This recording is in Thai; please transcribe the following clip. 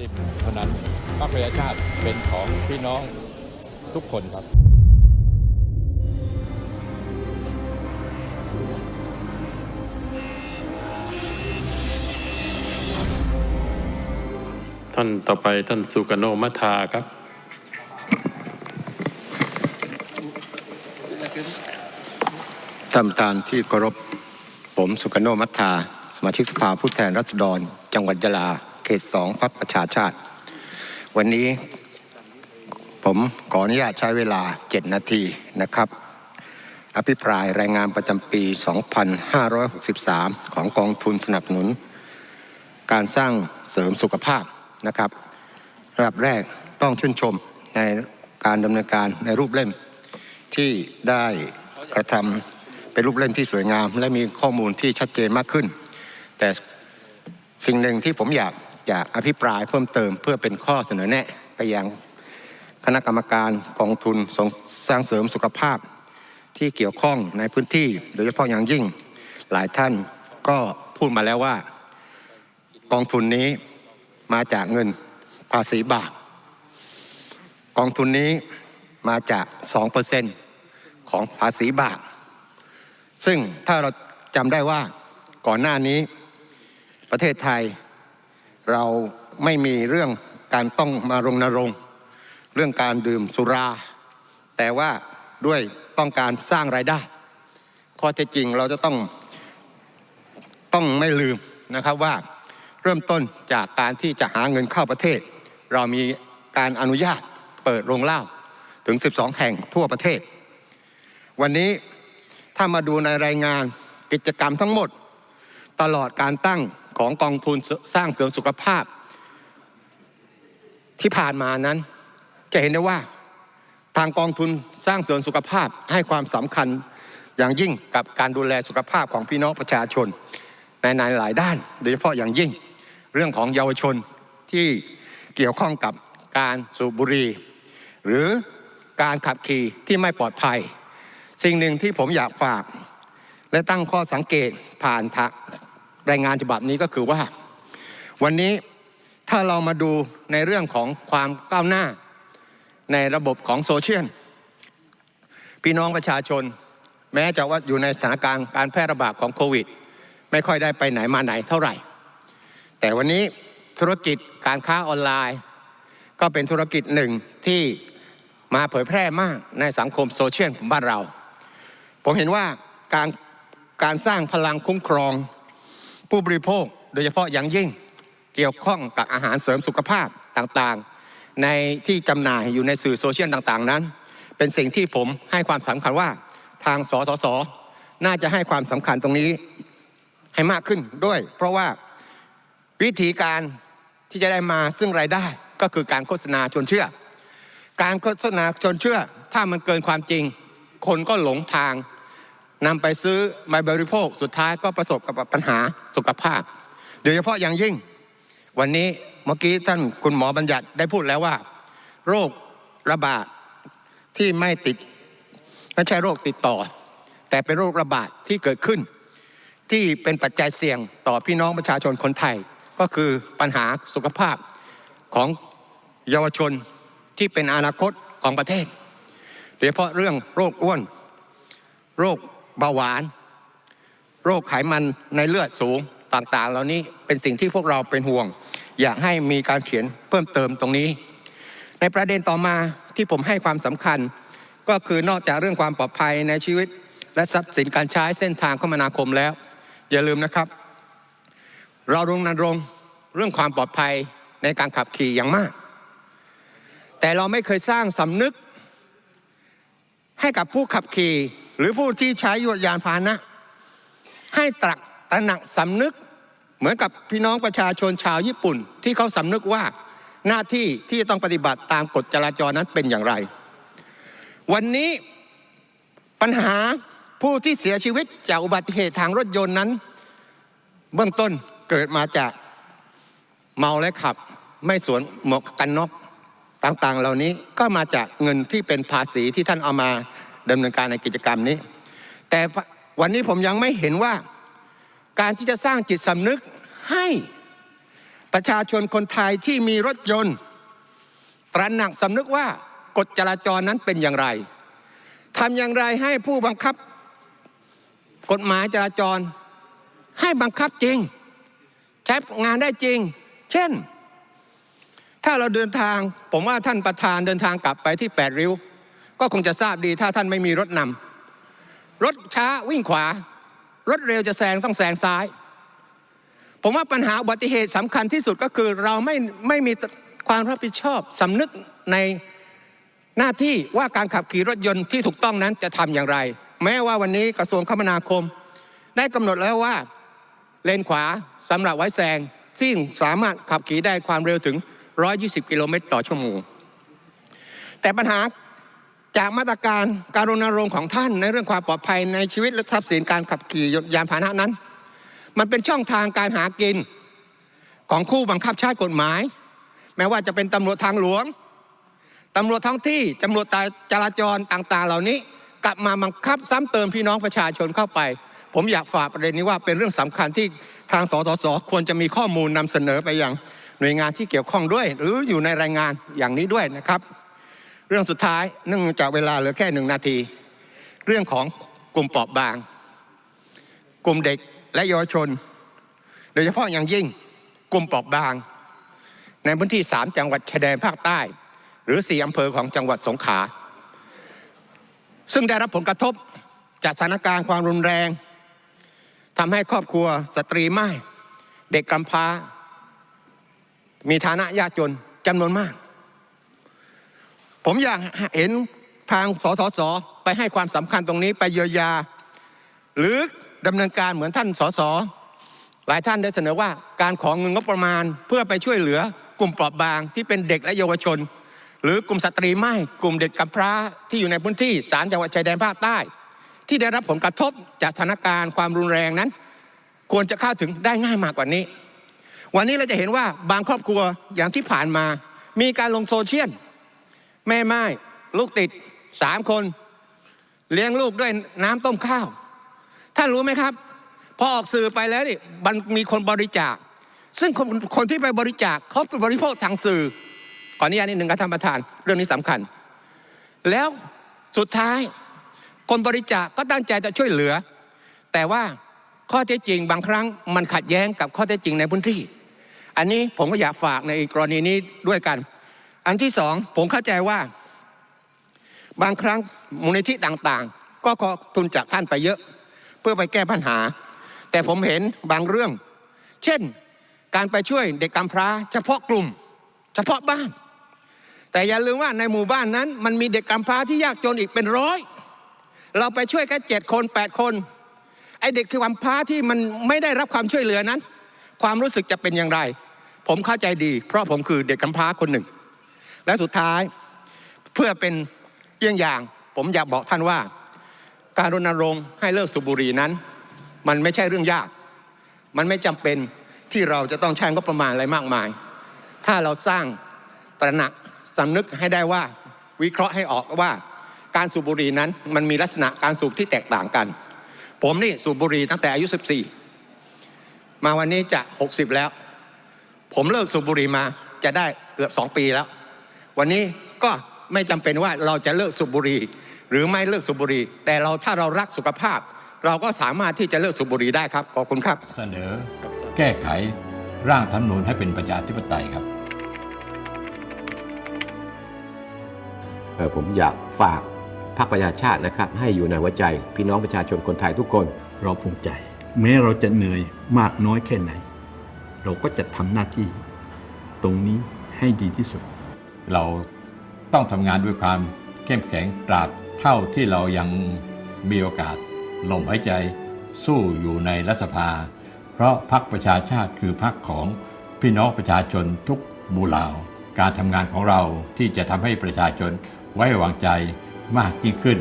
ลิมเท่านั้นพรรคประชาชาติเป็นของพี่น้องทุกคนครับท่านต่อไปท่านสุกโนมัทธาครับ ท่านประธานที่เคารพ ผมสุกโนมัทธาสมาชิกสภาผู้แทนราษฎร จังหวัดยะลา เขตสองพักประชาชาติ วันนี้ผมขออนุญาตใช้เวลา 7 นาทีนะครับ อภิปรายรายงานประจำปี 2563 ของกองทุนสนับสนุน การสร้างเสริมสุขภาพนะครับระดับแรกต้องชื่นชมในการดำเนินการในรูปเล่มที่ได้กระทำเป็นรูปเล่มที่สวยงาม และมีข้อมูลที่ชัดเจนมากขึ้น แต่สิ่งหนึ่งที่ผมอยาก จะอภิปรายเพิ่มเติมเพื่อเป็นข้อเสนอแนะไปยังคณะกรรมการกองทุนสสร้างเสริมสุขภาพที่เกี่ยวข้องในพื้นที่ โดยเฉพาะอย่างยิ่งหลายท่านก็พูดมาแล้วว่า กองทุนนี้มาจากเงินภาษีบาปกองทุนนี้มาจาก2%ของภาษีบาปซึ่งถ้าเราจำได้ว่าก่อนหน้านี้ประเทศไทย เราไม่มีเรื่องการต้องมารณรงค์เรื่องการดื่มสุรา แต่ว่าด้วยต้องการสร้างรายได้ ข้อเท็จจริงเราจะต้องต้องไม่ลืมนะครับว่าเริ่มต้นจากการที่จะหาเงินเข้าประเทศ เรามีการอนุญาตเปิดโรงเหล้าถึง 12 แห่งทั่วประเทศ วันนี้ถ้ามาดูในรายงานกิจกรรมทั้งหมด ตลอดการตั้ง ของกองทุนสร้างเสริมสุขภาพ ที่ผ่านมานั้น จะเห็นได้ว่าทางกองทุนสร้างเสริมสุขภาพให้ความสำคัญอย่างยิ่งกับการดูแลสุขภาพของพี่น้องประชาชน ในหลายด้าน โดยเฉพาะอย่างยิ่งเรื่องของเยาวชนที่เกี่ยวข้องกับการสูบบุหรี่หรือการขับขี่ที่ไม่ปลอดภัย สิ่งหนึ่งที่ผมอยากฝาก และตั้งข้อสังเกตผ่านทะ รายงานฉบับนี้ก็คือว่า วันนี้ถ้าเรามาดูในเรื่องของความก้าวหน้า ในระบบของโซเชียลพี่น้องประชาชน แม้จะว่าอยู่ในสถานการณ์การแพร่ระบาดของโควิด ไม่ค่อยได้ไปไหนมาไหนเท่าไหร่ แต่วันนี้ธุรกิจการค้าออนไลน์ ก็เป็นธุรกิจหนึ่งที่มาเผยแพร่มากในสังคมโซเชียลของบ้านเรา ผมเห็นว่าการการสร้างพลังคุ้มครอง ผู้บริโภคโดยเฉพาะอย่างยิ่งเกี่ยวข้องกับอาหารเสริมสุขภาพต่างๆ ในที่จำหน่ายอยู่ในสื่อโซเชียลต่างๆ นั้น เป็นสิ่งที่ผมให้ความสำคัญว่าทางสสสน่าจะให้ความสำคัญตรงนี้ให้มากขึ้นด้วย เพราะว่าวิธีการที่จะได้มาซึ่งรายได้ก็คือการโฆษณาชวนเชื่อ การโฆษณาชวนเชื่อ ถ้ามันเกินความจริง คนก็หลงทาง นำไปซื้อมาบริโภคสุดท้ายก็ประสบกับปัญหาสุขภาพ โดยเฉพาะอย่างยิ่ง วันนี้เมื่อกี้ท่านคุณหมอบัญญัติได้พูดแล้วว่า โรคระบาดที่ไม่ติดไม่ใช่โรคติดต่อ แต่เป็นโรคระบาดที่เกิดขึ้น ที่เป็นปัจจัยเสี่ยงต่อพี่น้องประชาชนคนไทย ก็คือปัญหาสุขภาพของเยาวชนที่เป็นอนาคตของประเทศโดยเฉพาะเรื่องโรคอ้วน โรค เบาหวาน โรคไขมันในเลือดสูงต่างๆ เหล่านี้เป็นสิ่งที่พวกเราเป็นห่วง อยากให้มีการเขียนเพิ่มเติมตรงนี้ ในประเด็นต่อมาที่ผมให้ความสำคัญ ก็คือนอกจากเรื่องความปลอดภัยในชีวิต และทรัพย์สินการใช้เส้นทางคมนาคมแล้ว อย่าลืมนะครับ เรารงนรงเรื่องความปลอดภัยในการขับขี่อย่างมาก แต่เราไม่เคยสร้างสำนึกให้กับผู้ขับขี่ หรือผู้ที่ใช้ยวดยานพาหนะ ให้ตรักตระหนักสำนึกเหมือนกับพี่น้องประชาชนชาวญี่ปุ่น ที่เขาสำนึกว่าหน้าที่ที่จะต้องปฏิบัติตามกฎจราจรนั้นเป็นอย่างไร วันนี้ปัญหาผู้ที่เสียชีวิตจากอุบัติเหตุทางรถยนต์นั้น เบื้องต้นเกิดมาจากเมาและขับ ไม่สวมหมวกกันน็อกต่างๆ เหล่านี้ก็มาจากเงินที่เป็นภาษีที่ท่านเอามา ดำเนินการในกิจกรรมนี้ แต่วันนี้ผมยังไม่เห็นว่าการที่จะสร้างจิตสำนึกให้ประชาชนคนไทยที่มีรถยนต์ ตระหนักสำนึกว่ากฎจราจรนั้นเป็นอย่างไรทำอย่างไรให้ผู้บังคับ กฎหมายจราจร ให้บังคับจริงใช้งานได้จริง เช่น ถ้าเราเดินทาง ผมว่าท่านประธานเดินทางกลับไปที่แปดริ้ว ก็คงจะทราบดีถ้าท่านไม่มีรถนำรถช้าวิ่งขวา รถเร็วจะแซงต้องแซงซ้าย ผมว่าปัญหาอุบัติเหตุสำคัญที่สุดก็คือเราไม่ไม่มีความรับผิดชอบสำนึกในหน้าที่ว่าการขับขี่รถยนต์ที่ถูกต้องนั้นจะทำอย่างไร แม้ว่าวันนี้กระทรวงคมนาคม ได้กำหนดแล้วว่าเลนขวาสำหรับไว้แซงซึ่งสามารถขับขี่ได้ความเร็วถึง 120 กิโลเมตรต่อชั่วโมง แต่ปัญหา จากมาตรการการรณรงค์ของท่านในเรื่องความปลอดภัยในชีวิตและทรัพย์สินการขับขี่ยานพาหนะนั้น มันเป็นช่องทางการหากินของคู่บังคับใช้กฎหมาย แม้ว่าจะเป็นตำรวจทางหลวงตำรวจท้องที่ตำรวจจราจรต่าง ๆ เหล่านี้ กลับมาบังคับซ้ำเติมพี่น้องประชาชนเข้าไป ผมอยากฝากประเด็นนี้ว่าเป็นเรื่องสำคัญที่ทางสสสควรจะมีข้อมูลนำเสนอไปยังหน่วยงานที่เกี่ยวข้องด้วย หรืออยู่ในรายงานอย่างนี้ด้วยนะครับ เรื่องสุดท้ายเนื่องจากเวลาเหลือแค่หนึ่งนาที เรื่องของกลุ่มเปราะบาง กลุ่มเด็กและเยาวชน โดยเฉพาะอย่างยิ่งกลุ่มเปราะบาง ในพื้นที่3จังหวัดชายแดนภาคใต้ หรือ4อำเภอของจังหวัดสงขลาซึ่งได้รับผลกระทบจากสถานการณ์ความรุนแรงทำให้ครอบครัวสตรีไม่เด็กกำพร้า มีฐานะยากจนจำนวนมาก ผมอยากเห็นทางสสสไปให้ความสำคัญตรงนี้ไปเยียวยา หรือดำเนินการเหมือนท่านสสหลายท่านได้เสนอว่าการของเงินงบประมาณ เพื่อไปช่วยเหลือกลุ่มเปราะบางที่เป็นเด็กและเยาวชน หรือกลุ่มสตรีไม่กลุ่มเด็กกำพร้าที่อยู่ในพื้นที่สามจังหวัดชายแดนภาคใต้ ที่ได้รับผลกระทบจากสถานการณ์ความรุนแรงนั้น ควรจะเข้าถึงได้ง่ายมากกว่านี้ วันนี้เราจะเห็นว่าบางครอบครัวอย่างที่ผ่านมา มีการลงโซเชียล แม่ไม้ลูกติดสามคน เลี้ยงลูกด้วยน้ำต้มข้าว ท่านรู้ไหมครับ พอออกสื่อไปแล้วนี่มันมีคนบริจาค ซึ่งคนคนที่ไปบริจาคเขาเป็นบริโภคทางสื่อก่อนนี้อันนี้หนึ่งครับท่านประธาน เรื่องนี้สำคัญ แล้วสุดท้าย คนบริจาคก็ตั้งใจจะช่วยเหลือ แต่ว่าข้อเท็จจริงบางครั้งมันขัดแย้งกับข้อเท็จจริงในพื้นที่ อันนี้ผมก็อยากฝากในกรณีนี้ด้วยกัน อันที่สองผมเข้าใจว่า บางครั้งมูลนิธิต่างๆ ก็ขอทุนจากท่านไปเยอะ เพื่อไปแก้ปัญหา แต่ผมเห็นบางเรื่อง เช่น การไปช่วยเด็กกำพร้า เฉพาะกลุ่ม เฉพาะบ้าน แต่อย่าลืมว่าในหมู่บ้านนั้น มันมีเด็กกำพร้าที่ยากจนอีกเป็นร้อย เราไปช่วยแค่เจ็ดคนแปดคนไอเด็กคือกำพร้าที่มันไม่ได้รับความช่วยเหลือนั้น ความรู้สึกจะเป็นอย่างไร ผมเข้าใจดี เพราะผมคือเด็กกำพร้าคนหนึ่ง และสุดท้ายเพื่อเป็นเยี่ยงอย่าง ผมอยากบอกท่านว่า การรณรงค์ให้เลิกสูบบุหรี่นั้น มันไม่ใช่เรื่องยาก มันไม่จำเป็นที่เราจะต้องใช้งบประมาณอะไรมากมาย ถ้าเราสร้างตระหนักสำนึกให้ได้ว่าวิเคราะห์ให้ออกว่า การสูบบุหรี่นั้นมันมีลักษณะการสูบที่แตกต่างกัน ผมนี่สูบบุหรี่ตั้งแต่อายุ 14 มาวันนี้จะ 60 แล้ว ผมเลิกสูบบุหรี่มาจะได้เกือบ 2 ปีแล้ว วันนี้ก็ไม่จำเป็นว่าเราจะเลิกสูบบุหรี่หรือไม่เลิกสูบบุหรี่แต่เราถ้าเรารักสุขภาพ เราก็สามารถที่จะเลิกสูบบุหรี่ได้ครับขอบคุณครับ เสนอ แก้ไขร่างธรรมนูญให้เป็นประชาธิปไตยครับเอ่อผมอยากฝากพรรคประชาชาตินะครับ ให้อยู่ในหัวใจ พี่น้องประชาชนคนไทยทุกคน เราภูมิใจ แม้เราจะเหนื่อยมากน้อยแค่ไหน เราก็จะทำหน้าที่ ตรงนี้ให้ดีที่สุด เราต้องทำงานด้วยความเข้มแข็งตราบเท่าที่เรายังมีโอกาสลมหายใจสู้อยู่ในรัฐสภา เพราะพรรคประชาชาติคือพรรคของพี่น้องประชาชนทุกหมู่เหล่า การทำงานของเราที่จะทำให้ประชาชนไว้วางใจมากยิ่งขึ้น